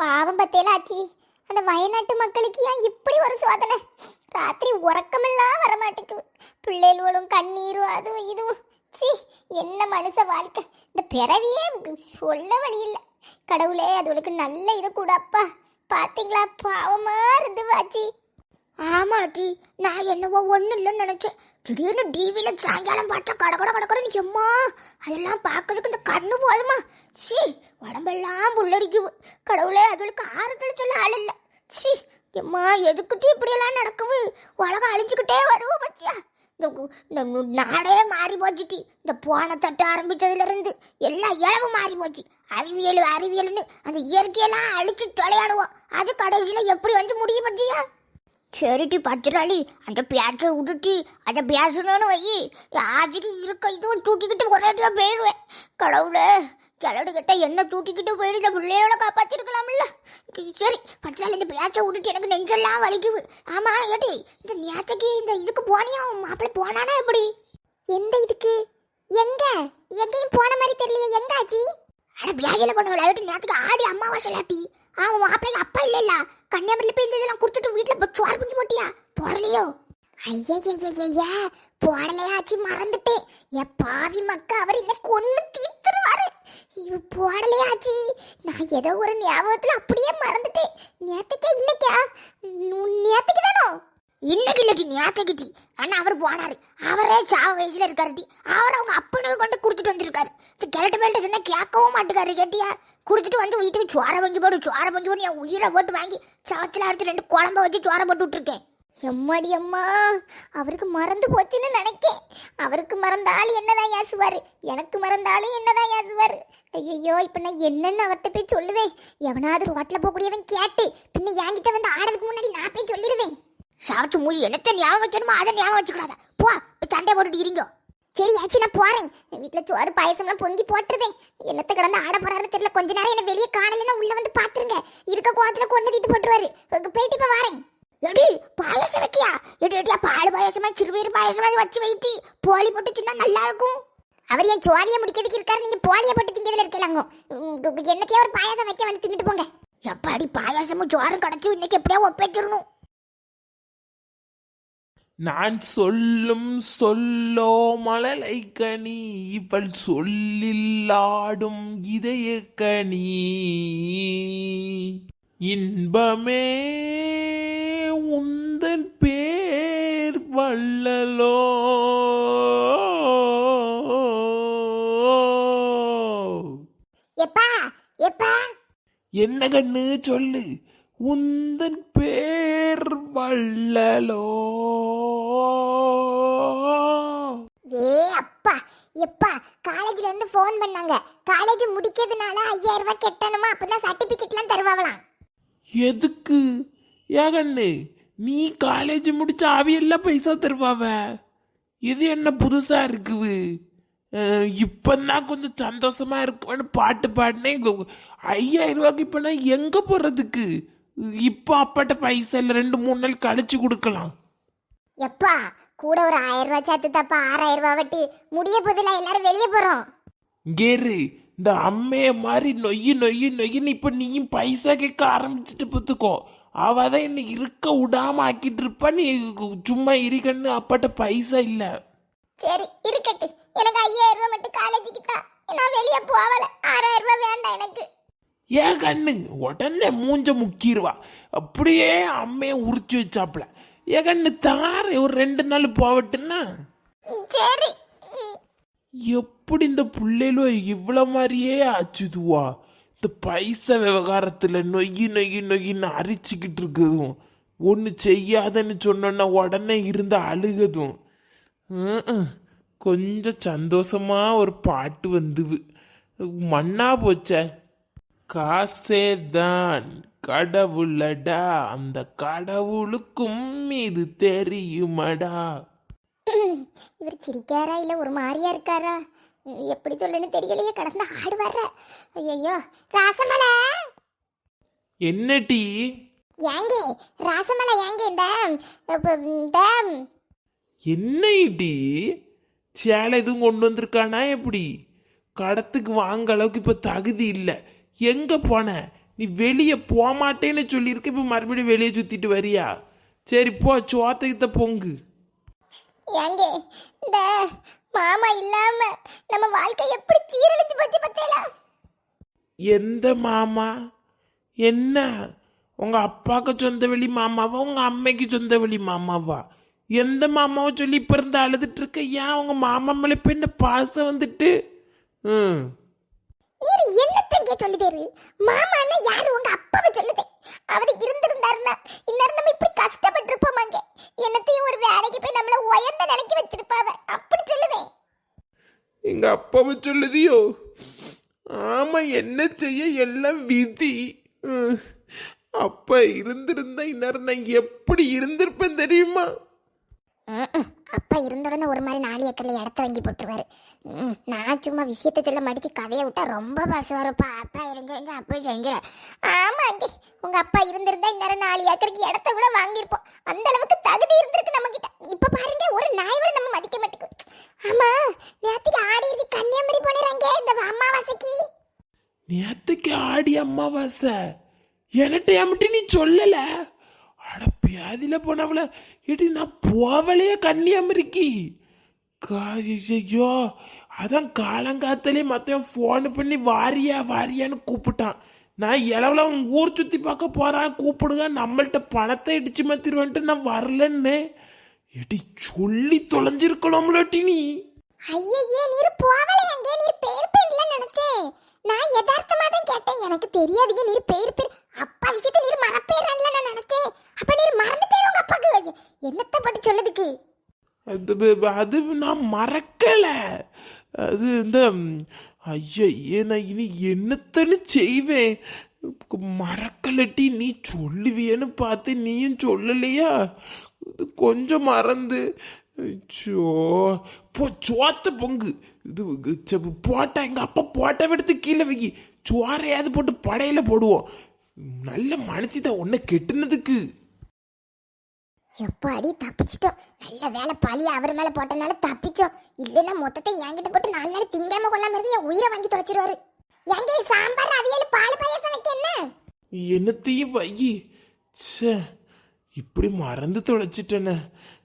பாவம் பத்தேல ஆச்சி அந்த வயநாட்டு மக்களுக்கு ஏன் இப்படி ஒரு சோதனை? ராத்திரி உறக்கமெல்லாம் வர பிள்ளைகளும் கண்ணீரும் அதுவும் இதுவும். சி என்ன மனுஷ வாழ்க்கை? இந்த பிறவியே சொல்ல வழி இல்லை கடவுளே அதுகளுக்கு நல்ல இது கூட அப்பா பாவமாக பாவமா இருந்து வாச்சி ஆமாட்டி நான் என்னவோ ஒன்றும் இல்லைன்னு நினச்சேன். திடீர்னு டிவியில் சாயங்காலம் பார்த்தா கட கட கடக்கடன்னு எம்மா அதெல்லாம் பார்க்கறதுக்கு இந்த கண்ணு போதுமா. சி உடம்பெல்லாம் புல்லரிக்குது. கடவுளே அதுகளுக்கு ஆறுதல் சொல்ல ஆள் இல்லை. சி எம்மா எதுக்கிட்டு இப்படியெல்லாம் நடக்குது? உலகம் அழிஞ்சுக்கிட்டே வருவோம் பத்தியா? இந்த நாடே மாறி போச்சுட்டி இந்த போன தட்ட ஆரம்பித்ததுலேருந்து எல்லா இழவு மாறி போச்சு. அறிவியல் அறிவியல்னு அந்த இயற்கையெல்லாம் அழிச்சு தொலையாடுவோம். அது கடைசியில் எப்படி வந்து முடியும் பத்தியா? சரிட்டி பத்திராளி அந்த பேச்சை விட்டுட்டு அதை பேசணும்னு வை. ஆஜிக்கு இருக்க இதுவும் தூக்கிக்கிட்டு ஒரேடியாக போயிடுவேன் கடவுளே கிளடு கிட்ட என்ன தூக்கிக்கிட்டு போயிடு இந்த பிள்ளையோட காப்பாற்றிருக்கலாம்ல சரி பத்திராளி இந்த பேச்சை விட்டுட்டு எனக்கு நெஞ்செல்லாம் வலிக்குது. ஆமா ஏட்டி இந்த நேற்றைக்கு இந்த இதுக்கு போனியா? உன் மாப்பிள்ளை போனானா எப்படி? எந்த இதுக்கு? எங்க? எங்கேயும் போன மாதிரி தெரியலையே எங்க ஆச்சி? அட பியாகில கொண்டு விளையாட்டு நேற்றுக்கு ஆடி அம்மாவாசை லாட்டி அவன் மாப்பிள்ளைக்கு அப்பா இல்லைல்ல. கன்னியாகுமரியில் போய் கொடுத்துட்டு வீட்டில் போய் சோறு பொங்கி போட்டியா போடலையோ ஐயா போடலையாச்சு மறந்துட்டேன் என் பாவி மக்க அவர் என்ன கொண்டு தீர்த்துருவாரு. இது போடலையாச்சி நான் ஏதோ ஒரு ஞாபகத்தில் அப்படியே மறந்துட்டேன் நேத்துக்கே இன்னைக்கா? நு- நேத்துக்கு தானோ? இன்னைக்கு இன்னைக்கு நேற்றுக்கிட்டி ஆனா அவர் போனாரு. அவரே சாவ வயசுல இருக்காருட்டி அவர் அவங்க அப்பனுக்கு கொண்டு கொடுத்துட்டு வந்திருக்காரு. இந்த கிழட்டு மேல்ட்டு என்ன கேட்கவும் மாட்டுக்காரு கேட்டியா? கொடுத்துட்டு வந்து வீட்டுக்கு சோற வங்கி போடு சோற வங்கி போட்டு என் உயிரை போட்டு வாங்கி சவத்தில் அரைச்சி ரெண்டு குழம்ப வச்சு சோற போட்டு விட்டுருக்கேன். எம்மாடி அம்மா அவருக்கு மறந்து போச்சுன்னு நினைக்கேன். அவருக்கு மறந்தாலும் என்னதான் யாசுவார். எனக்கு மறந்தாலும் என்னதான் யாசுவார். ஐயோ இப்போ நான் என்னென்னு அவர்கிட்ட போய் சொல்லுவேன். எவனாவது ரோட்டில் போகக்கூடியவன் கேட்டு பின்ன என்கிட்ட வந்து ஆடுறதுக்கு முன்னாடி நான் போய் சொல்லிடுவேன். சாப்பிட்டு மூடி என்னத்த ஞாபகம் வைக்கணுமோ அதை ஞாபகம் வச்சுக்கூடாத. போ இப்போ சண்டை போட்டுட்டு இருங்க. சரி ஆச்சு நான் போறேன். வீட்டில் சோறு பாயசம்லாம் பொங்கி போட்டுருதேன் என்னத்த கிடந்து ஆட போறாரு தெரியல. கொஞ்ச நேரம் என்ன வெளியே காணலைன்னா உள்ள வந்து பாத்துருங்க. இருக்க கோவத்துல கொண்டு தீத்து போட்டுருவாரு. போயிட்டு இப்போ வரேன். எடி பாயசம் வைக்கியா? எடி எடியா பால் பாயசமா சிறுவீர் பாயாசமா வச்சு வைட்டி. போலி போட்டு தின்னா நல்லா இருக்கும். அவர் என் சோழியை முடிக்கிறதுக்கு இருக்காரு. நீங்க போலியை போட்டு திங்கிறதுல இருக்கலாங்க என்னத்தையும் ஒரு பாயாசம் வைக்க வந்து தின்னுட்டு போங்க. எப்பாடி பாயாசமும் சோறும் கிடச்சி இன்னைக்கு எப்படியா ஒப்பைக்கிறணும் நான் சொல்லும் சொல்லோ மழலை கனி இவள் சொல்லில்லாடும் இதய கனி. இன்பமே உந்தன் பேர் வள்ளலோ. எப்பா எப்பா? என்ன கண்ணு சொல்லு? உந்தன் பேர் வள்ளலோ. ஏ அப்பா எப்பா காலேஜ்ல இருந்து ஃபோன் பண்ணாங்க. காலேஜ் முடிக்கிறதுனால ஐயாயிரம் ரூபாய் கட்டணுமா? அப்பதான் சர்டிபிகேட்லாம் தருவாங்களாம். எதுக்கு? ஏன் கண்ணு நீ காலேஜ் முடிச்ச அவையெல்லாம் பைசா தருவாவ? இது என்ன புதுசா இருக்குது? அஹ், இப்பதான் கொஞ்சம் சந்தோஷமா இருக்குன்னு பாட்டு பாடினேன். ஐயாயிரம் ரூபாய்க்கு இப்ப நான் எங்க போறதுக்கு? இப்போ அப்பாட்ட பைசா இல்லை ரெண்டு மூணு நாள் கழிச்சு கொடுக்கலாம். எப்பா கூட ஒரு ஆயிரம் ரூபாய் சேர்த்து தப்பா ஆறாயிரம் ரூபாய் வட்டி. முடிய போதில்ல எல்லாரும் வெளியே போறோம். கேரு இந்த அம்மைய மாதிரி நொய்யு நொய்யு நொய்யுன்னு இப்ப நீயும் பைசா கேட்க ஆரம்பிச்சுட்டு பார்த்துக்கோ அவ தான் என்ன இருக்க விடாம ஆக்கிட்டு இருப்பா நீ சும்மா இருக்கன்னு அப்பாட்ட பைசா இல்ல. சரி இருக்கட்டு. எனக்கு ஐயாயிரம் ரூபாய் மட்டும் காலேஜுக்கு தான் நான் வெளியே போகல. ஆறாயிரம் ரூபாய் வேண்டாம் எனக்கு. ஏன் கண்ணு உடனே மூஞ்ச முக்கிடுவா அப்படியே அம்மைய உரிச்சு வச்சாப்ல ஏன் கண்ணு தார ஒரு ரெண்டு நாள் போகட்டுன்னா சரி. எப்படி இந்த பிள்ளைகளும் இவ்வளோ மாதிரியே ஆச்சுதுவா இந்த பைசா விவகாரத்தில் நொய்யி நொய்யி நொய்யின்னு அரிச்சுக்கிட்டு இருக்குதும். ஒன்று செய்யாதன்னு சொன்னோன்னா உடனே இருந்து அழுகுதும். கொஞ்சம் சந்தோஷமா ஒரு பாட்டு வந்துவு மண்ணா போச்சே. காசே தான் கடவுளடா அந்த கடவுளுக்கும் இது தெரியுமடா. இவர் சிரிக்காரா இல்ல ஒரு மாதிரியா இருக்காரா? எப்படி சொல்லுன்னு தெரியலையே கடந்து ஆடு வர்ற ஐயோ ராசமலை! என்ன டீ ஏங்க ராசமலை ஏங்க இந்த இந்த? என்ன சேலை எதுவும் கொண்டு வந்திருக்கானா எப்படி? கடத்துக்கு வாங்க அளவுக்கு இப்போ தகுதி இல்லை. எங்கே போன? நீ வெளியே போக மாட்டேன்னு சொல்லியிருக்க இப்போ மறுபடியும் வெளியே சுத்திட்டு வரியா? சரி போ சோத்தைத்த பொங்கு. ஏங்க இந்த மாமா இல்லாம நம்ம வாழ்க்கை எப்படி சீரழிச்சு போச்சு பத்தேலா எந்த மாமா? என்ன? உங்க அப்பாவுக்கு சொந்த வெளி மாமாவா? உங்க அம்மைக்கு சொந்த வெளி மாமாவா? எந்த மாமாவை சொல்லி இப்ப இருந்து அழுதுட்டு இருக்க ஏன் உங்க மாமா மேல இப்ப என்ன பாசம் வந்துட்டு? ம். என்னத்தங்க சொல்லுதேரு மாமான்னா யாரு? உங்க அப்பாவை சொல்லுதே. அவர் இருந்திருந்தாருன்னா இந்நேரம் நம்ம இப்படி கஷ்டப்பட்டு இருப்போமாங்க என்னத்தையும் ஒரு வேலைக்கு போய் நம்மள உயர்ந்த நிலைக்கு வச்சிருப்பாவ. அப்படி சொல்லுதே. எங்க அப்பாவை சொல்லுதியோ? ஆமா என்ன செய்ய எல்லாம் விதி. அப்பா இருந்திருந்தா இந்நேரம் நான் எப்படி இருந்திருப்பேன் தெரியுமா. அப்பா இருந்த உடனே ஒரு மாதிரி நாலு ஏக்கர்ல இடத்த வாங்கி போட்டுருவாரு. ம், நான் சும்மா விஷயத்த சொல்ல மடித்து கதையை விட்டா ரொம்ப பாசுவாருப்பா. அப்பா இருங்க எங்க அப்பா எங்க ஆமா ஆண்டி அப்பா இருந்திருந்தா இந்நேரம் நாலு ஏக்கருக்கு இடத்த கூட வாங்கியிருப்போம். அந்த அளவுக்கு தகுதி இருந்திருக்கு நம்ம கிட்ட இப்ப பாருங்க ஒரு நாய் விட நம்ம மதிக்க மாட்டேங்குது. ஆமாம் நேற்றுக்கு ஆடி இறுதி கன்னியாகுமரி போனிறாங்க இந்த அமாவாசைக்கு? நேற்றுக்கு ஆடி அம்மாவாசை என்கிட்ட என்கிட்ட நீ சொல்லலை. வியாதியில் போனவள ஏடி நான் போவலையே கன்னியாமரிக்கு ஐயோ அதான் காலங்காத்தாலே மற்றவன் ஃபோன் பண்ணி வாரியா வாரியான்னு கூப்பிட்டான். நான் இளவுல அவன் ஊர் சுற்றி பார்க்க போகிறான் கூப்பிடுங்க. நம்மள்ட்ட பணத்தை இடிச்சு மாத்திருவான்ட்டு நான் வரலன்னு. ஏடி சொல்லி தொலைஞ்சிருக்கலாம்லட்டி நீ. ஐயே நீர் போவலையாங்க நீர் பேர் பேர்ல நினைச்சேன் நான் யதார்த்தமா தான் கேட்டேன். எனக்கு தெரியாதுங்க நீர் பேர் பேர். அப்பா விஷயத்தை நீர் மன நான் நினைச்சேன் அப்ப நீர் மறந்துட்டே உங்க அப்பாக்கு என்னத்த பட்டு சொல்லுதுக்கு அது நான் மறக்கலை. அது இந்த ஐயே நான் இனி என்னத்தன்னு செய்வேன். மறக்கலட்டி நீ சொல்லுவியன்னு பார்த்து நீயும் சொல்லலையா? இது கொஞ்சம் மறந்து. சோ போ சோத்த பொங்கு. இது போட்டா எங்கள் அப்பா போட்டா எடுத்து கீழே வைக்கி. சோறையாவது போட்டு படையில போடுவோம். நல்ல மனசு தான் ஒன்றை கெட்டுனதுக்கு. எப்பாடி தப்பிச்சிட்டோம். நல்ல வேலை பழி அவர் மேல போட்டனால தப்பிச்சோம். இல்லைன்னா மொத்தத்தை என்கிட்ட போட்டு நாலு நாள் திங்காம கொள்ளாம இருந்து என் உயிரை வாங்கி தொலைச்சிருவாரு. எங்க சாம்பார் அவியல் பால் பாயாசம் வைக்க என்ன? என்னத்தையும் வை ச்சே இப்படி மறந்து தொலைச்சிட்டேனே.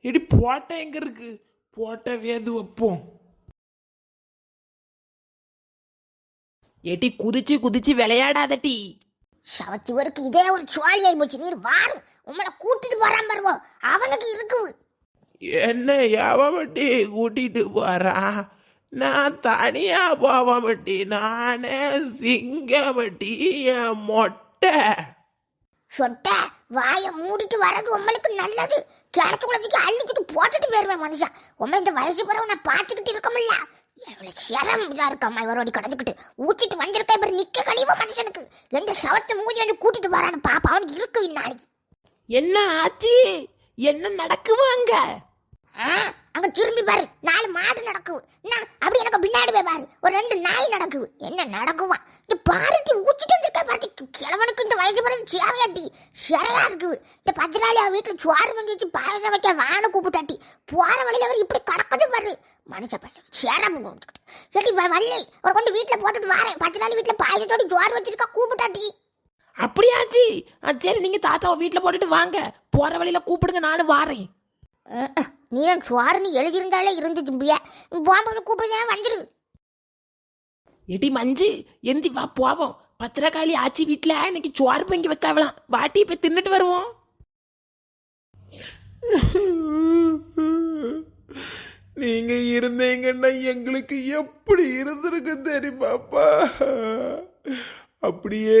எடி போட்டா எங்க இருக்கு? போட்டா வேது வைப்போம். ஏட்டி குதிச்சு குதிச்சு விளையாடாதட்டி சவச்சுவருக்கு இதே ஒரு சுவாலியாய் போச்சு நீர் வாரும் உங்களை கூட்டிட்டு போறான் பருவோம் அவனுக்கு இருக்குது. என்ன எவமட்டி கூட்டிட்டு போறான் நான் தனியா போவமட்டி நானே சிங்கமட்டி என் மொட்டை. சொட்ட வாயை மூடிட்டு வர்றது உங்களுக்கு நல்லது. கிணத்துக்குள்ளதுக்கு அள்ளிக்கிட்டு போட்டுட்டு போயிருவேன் மனுஷன் உங்களை இந்த வயசு பிறகு நான் பார்த்துக்கிட்டு இருக்கமில்ல எவ்வளவு சிரம் இதா இருக்கம்மா இவரோடி கடந்துக்கிட்டு ஊத்திட்டு வந்திருக்க இவர் நிக்க கழிவ மனுஷனுக்கு. எந்த சவத்தை மூஞ்சி வந்து கூட்டிட்டு வரான்னு பாப்பா அவனுக்கு இருக்கு நாளைக்கு என்ன ஆச்சு? என்ன நடக்குவாங்க அங்க? திரும்பி பாரு. நாலு மாடு நடக்குது. என்ன? அப்படி எனக்கு பின்னாடி போய் பாரு. ஒரு ரெண்டு நாய் நடக்குது. என்ன நடக்குவான் இந்த பாருட்டி ஊத்திட்டு வந்திருக்க பாரு. கிழவனுக்கு இந்த வயசு பிறகு சேவையாட்டி சிறையா இருக்குது. இந்த பத்து நாள் அவன் வீட்டுல சோறு வாங்கி வச்சு பாயசம் வைக்க வான கூப்பிட்டாட்டி. போற வழியில அவர் இப்படி கடக்குது பாரு. மனுஷ பையன் சேரம் சரி வள்ளி ஒரு கொண்டு வீட்டுல போட்டுட்டு வரேன். பத்து நாள் வீட்டுல பாயசத்தோட சோறு வச்சிருக்கா கூப்பிட்டாட்டி அப்படியாச்சு? ஆ, சரி நீங்க தாத்தாவை வீட்டுல போட்டுட்டு வாங்க. போற வழியில கூப்பிடுங்க நானும் வாரேன். நீ என் சுவாருன்னு எழுதியிருந்தாலே இருந்து தும்பிய போகும்போது கூப்பிடுங்க வந்துரு ஏட்டி மஞ்சு எந்தி வா போவோம். பத்திரக்காளி ஆச்சி வீட்டுல இன்னைக்கு சோறு பொங்கி வைக்காவலாம். வாட்டி போய் தின்னுட்டு வருவோம். நீங்க இருந்தீங்கன்னா எங்களுக்கு எப்படி இருந்திருக்கு தெரியுமாப்பா அப்படியே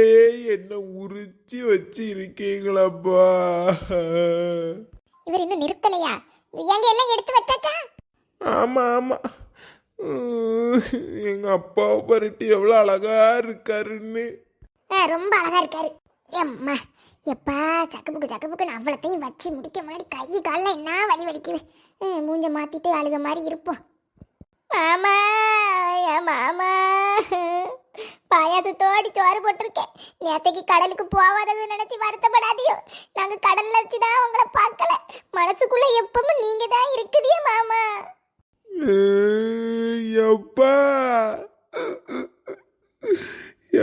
என்ன உரிச்சு வச்சு இருக்கீங்களாப்பா இவர் இன்னும் நிறுத்தலையா? எங்க எல்லாம் எடுத்து வச்சாச்சா? ஆமா ஆமா. எங்க அப்பாவை பரட்டி எவ்வளவு அழகா இருக்காருன்னு. ரொம்ப அழகா இருக்காரு. எம்மா எப்பா சக்குப்புக்கு சக்குப்புக்கு அவ்வளோத்தையும் வச்சு முடிக்க முன்னாடி கை காலில் என்ன வலி வலிக்குது? மூஞ்ச மாத்திட்டு அழுக மாதிரி இருப்போம். மாமா என் மாமா. தோடி சோறு போட்டிருக்கேன். நேத்தைக்கு கடலுக்கு போவாதது நினச்சி வருத்தப்படாதியோ. கடலில் வச்சு தான் உங்களை பார்க்கல. மனசுக்குள்ளே எப்பவும் நீங்கள் தான் இருக்குதியே மாமா எப்பா.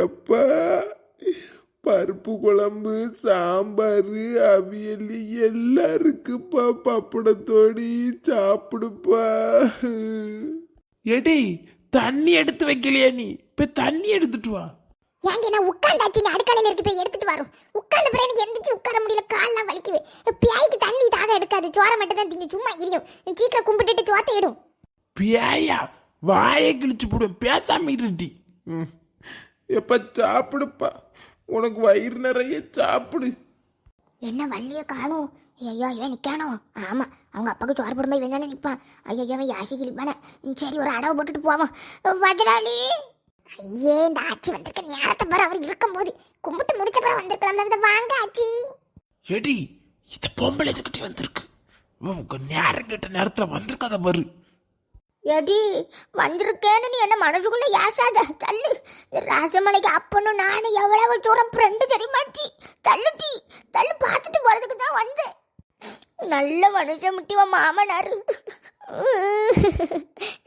எப்பா. பருப்பு குழம்பு சாம்பார் அவியல் எல்லாம் இருக்குப்பா பப்படத்தோடி சாப்பிடுப்பா. எடி தண்ணி எடுத்து வைக்கலையா நீ? இப்ப தண்ணி எடுத்துட்டு வா. ஏங்க நான் உட்காந்தாச்சு? நீ அடுக்கலையில இருக்கு போய் எடுத்துட்டு வரும் உட்கார்ந்த பிறகு எனக்கு எந்திரிச்சு உட்கார முடியல கால்லாம் வலிக்குது. பியாய்க்கு தண்ணி தாக எடுக்காது. சோற மட்டும் தான் திங்க சும்மா இரியும் சீக்கிரம் கும்பிட்டுட்டு சோத்த இடும் பேயா வாயை கிழிச்சு போடுவேன் பேசாம இருட்டி எப்ப சாப்பிடுப்பா? உனக்கு வயிறு நிறைய சாப்பிடு. என்ன வள்ளிய காணும்? ஐயோ இவன் நிக்கானோ? ஆமா அவங்க அப்பாவுக்கு சோறு போடும்போது இவன் தானே நிப்பான். ஐயோ இவன் யாசி கிழிப்பானே. சரி ஒரு அடவை போட்டுட்டு போவோம். வஜராளி ஐயே இந்த ஆச்சி வந்திருக்க நேரத்தை பாரு அவர் இருக்கும்போது. கும்பிட்டு முடிச்ச பிறகு வந்திருக்கலாம் வாங்க ஆச்சி. எடி இந்த பொம்பளை எதுக்கிட்டே வந்திருக்கு? நேரம் கேட்ட நேரத்துல வந்திருக்காத பாரு. எடி வந்திருக்கேன்னு நீ என்ன மனசுக்குள்ள ஏசாத? தள்ளு. ராசமலைக்கு அப்பனும் நானும் எவ்வளவு தூரம் ஃப்ரெண்டு தெரியுமாட்டி? தள்ளுட்டி தள்ளு பார்த்துட்டு போறதுக்கு தான் வந்தேன். நல்ல மனுஷன் முட்டிவ மாமனாரு.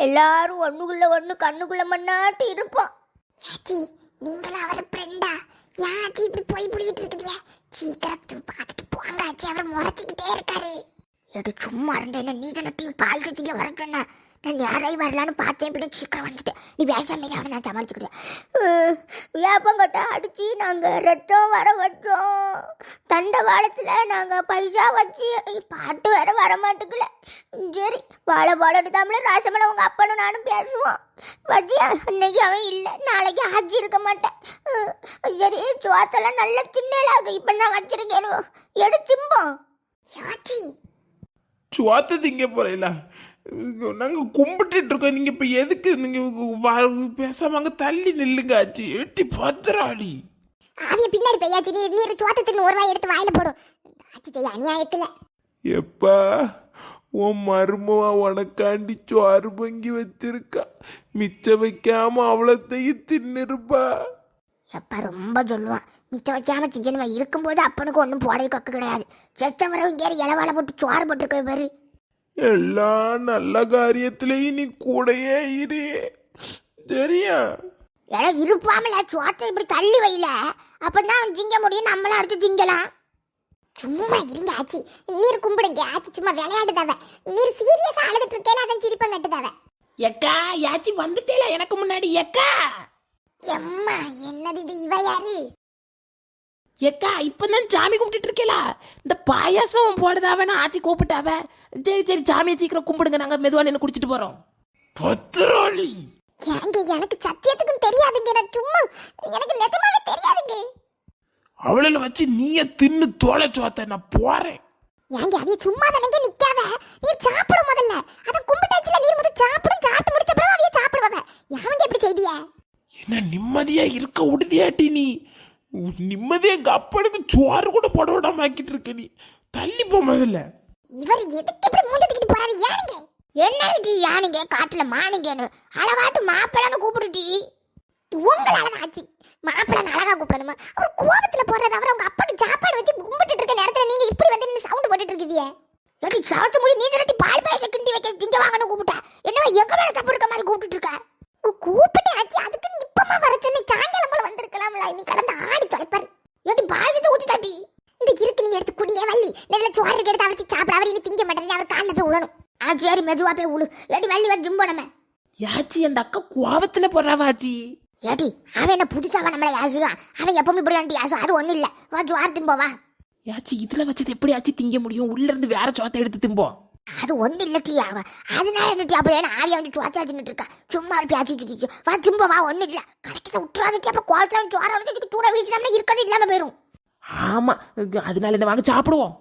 எல்லாரும் ஒண்ணுக்குள்ள ஒண்ணு கண்ணுக்குள்ள மண்ணாட்டி இருப்போம். ஏச்சி நீங்களும் அவர் ஃப்ரெண்டா ஏன் ஆச்சி இப்படி போய் புடிக்கிட்டு இருக்குதியா? சீக்கிரம் பார்த்துட்டு போங்க ஆச்சி. அவர் முறைச்சிக்கிட்டே இருக்காரு. எடு சும்மா இருந்தேன். நீ தானே பால் சட்டிங்க வர சொன்ன. நான் யாராய் வரலான்னு பார்த்தேன் பிள்ளை சீக்கிரம் வந்துட்டேன். நீ வேஷம் மாரி அவனை நான் சமாளிச்சுக்கிட்டேன். வேப்பங்கட்டை அடித்து நாங்கள் ரத்தம் வர வச்சோம். தண்டை வாழத்தில் நாங்கள் பைசா வச்சு பாட்டு வேற வர மாட்டுக்கல சரி வாழை பாடட்டு தமிழ் ராசமலை உங்கள் அப்பனும் நானும் பேசுவோம். வச்சியா இன்னைக்கு அவன் இல்லை நாளைக்கு ஆஜி இருக்க மாட்டேன். சரி சுவாசெல்லாம் நல்லா தின்னலாகும் இப்போ நான் வச்சிருக்கேன் எடுத்தும்போம் சாச்சி சுவாத்த திங்க போறீங்களா நாங்க கும்பிட்டுட்டு இருக்கோம். நீங்க இப்ப எதுக்கு நீங்க வ- பேசாம அங்க தள்ளி நில்லுங்க ஆச்சு. எட்டி பத்திராளி ஆவிய பின்னாடி பெய்யாச்சு நீ நீர் சோத்தத்துக்கு ஒரு வாய் எடுத்து வாயில போடும் ஆச்சு செய்ய அநியாயத்துல. எப்பா உன் மருமவா உனக்காண்டி சோறு பொங்கி வச்சிருக்கா. மிச்சம் வைக்காம அவ்வளோத்தையும் தின்னிருப்பா. எப்பா ரொம்ப சொல்லுவான். மிச்சம் வைக்காம சிக்கன் இருக்கும்போது அப்பனுக்கு ஒன்றும் போடவே கொக்கு கிடையாது. செத்த வரவும் இங்கே இலவாழை போட்டு சோறு போட்டுருக்க பாரு. எல்லா நல்ல காரியத்திலையும் நீ கூடயே இரு. சரியா ஏன்னா இருப்பாமல சோத்தை இப்படி தள்ளி வைல அப்பதான் அவன் திங்க முடியும் நம்மளும் அடுத்து திங்கலாம் சும்மா இருங்க ஆச்சி. நீர் கும்பிடுங்க ஆச்சி. சும்மா விளையாடுதாவ. நீர் சீரியஸா அழுதுட்டு இருக்கேல அதன் சிரிப்பம் கட்டுதாவ எக்கா யாச்சி வந்துட்டேல எனக்கு முன்னாடி. எக்கா! எம்மா என்னது இது? இவ யாரு? எக்கா இப்பதான் சாமி கும்பிட்டுட்டு இருக்கேல இந்த பாயாசம் போடுதாவன ஆச்சி கூப்பிட்டாவ? சரி சரி சாமியை சீக்கிரம் கும்பிடுங்க நாங்க மெதுவா நின்று குடிச்சிட்டு போறோம். பத்திராளி! ஏங்க எனக்கு சத்தியத்துக்கும் தெரியாதுங்க நான் சும்மா எனக்கு நிஜமாவே தெரியாதுங்க. அவளை வச்சு நீயே தின்னு தோலை சோத்த நான் போறேன். ஏங்க அவிய சும்மா தானங்க நிக்காவ? நீர் சாப்பிடு முதல்ல. அத கும்பிட்டாச்சுல நீர் முதல்ல சாப்பிடு சாப்பிட்டு முடிச்ச பிறகு அவிய சாப்பிடுவாவ. யாவங்க எப்படி செய்திய? என்ன நிம்மதியா இருக்க உறுதியாட்டி நீ? நிம்மதியா எங்கள் அப்பனுக்கு சோறு கூட போட விடாம ஆக்கிட்டு இருக்க நீ. தள்ளி போ முதல்ல. இவர் எதுக்கு இப்படி மூஞ்சி தூக்கிட்டு போறாரு யாருங்க என்ன யானுங்க? காட்டுல மானுங்கன்னு. அழகாட்டு மாப்பிள்ளன்னு கூப்பிடுட்டி உங்களால தான் ஆச்சு. மாப்பிள்ளை அழகா கூப்பிடணுமா? அவர் கோபத்துல போடுறது அவர் உங்க அப்பாக்கு சாப்பாடு வச்சு கும்பிட்டுட்டு இருக்க நேரத்துல நீங்க இப்படி வந்து நின்னு சவுண்ட் போட்டுட்டு இருக்குதியே ஏடி சவத்து முடி நீ சொல்லி பால் பாயசம் கிண்டி வைக்க திங்க வாங்கன்னு கூப்பிட்டா என்னவா எங்க மேல தப்பு இருக்க மாதிரி கூப்பிட்டுட்டு இருக்க உ, கூப்பிட்டு ஆச்சு அதுக்கு நீ இப்பமா வர சொன்ன சாயங்காலம் போல வந்திருக்கலாம்ல நீ கடந்து ஆடி தொலைப்பாரு ஏடி பாயசத்தை ஊத்தி தாட்டி இந்த இருக்கு நீ எடுத்து குடிங்க வள்ளி நல்ல சோறு எடுத்து அவளுக்கு சாப்பிட அவர் இனி திங்க மாட்டேன் அவர் காலில் போய் விழணும் ஆ சரி மெதுவா போய் விழு ஏடி வள்ளி வந்து ஜும்போனமே யாச்சி அந்த அக்கா கோவத்துல போடுறாவா ஆச்சி ஏடி அவன் என்ன புதுசாவா நம்மளை யாசுவான் அவன் எப்பவுமே இப்படி வந்து யாசும் அது ஒண்ணும் இல்ல. வா ஜுவார் திம்போவா யாச்சி இதுல வச்சது எப்படி ஆச்சி திங்க முடியும்? உள்ள இருந்து வேற சோத்தை எடுத்து திம்போம் அது ஒண்ணு இல்ல டீ அவன் அதனால என்ன டீ அப்ப ஏன்னா ஆவியா வந்து சுவாச்சா தின்னுட்டு இருக்கா? சும்மா பேச்சு தூக்கி வா திம்போ வா ஒண்ணு இல்ல. கரெக்டா விட்டுறாது அப்புறம் குவாச்சா ஜுவாரம் வந்து தூர வீசினோம்னா இருக்கிறது இல்லாம போயிரும். ஆமா அதனால என்ன வாங்க சாப்பிடுவோம்?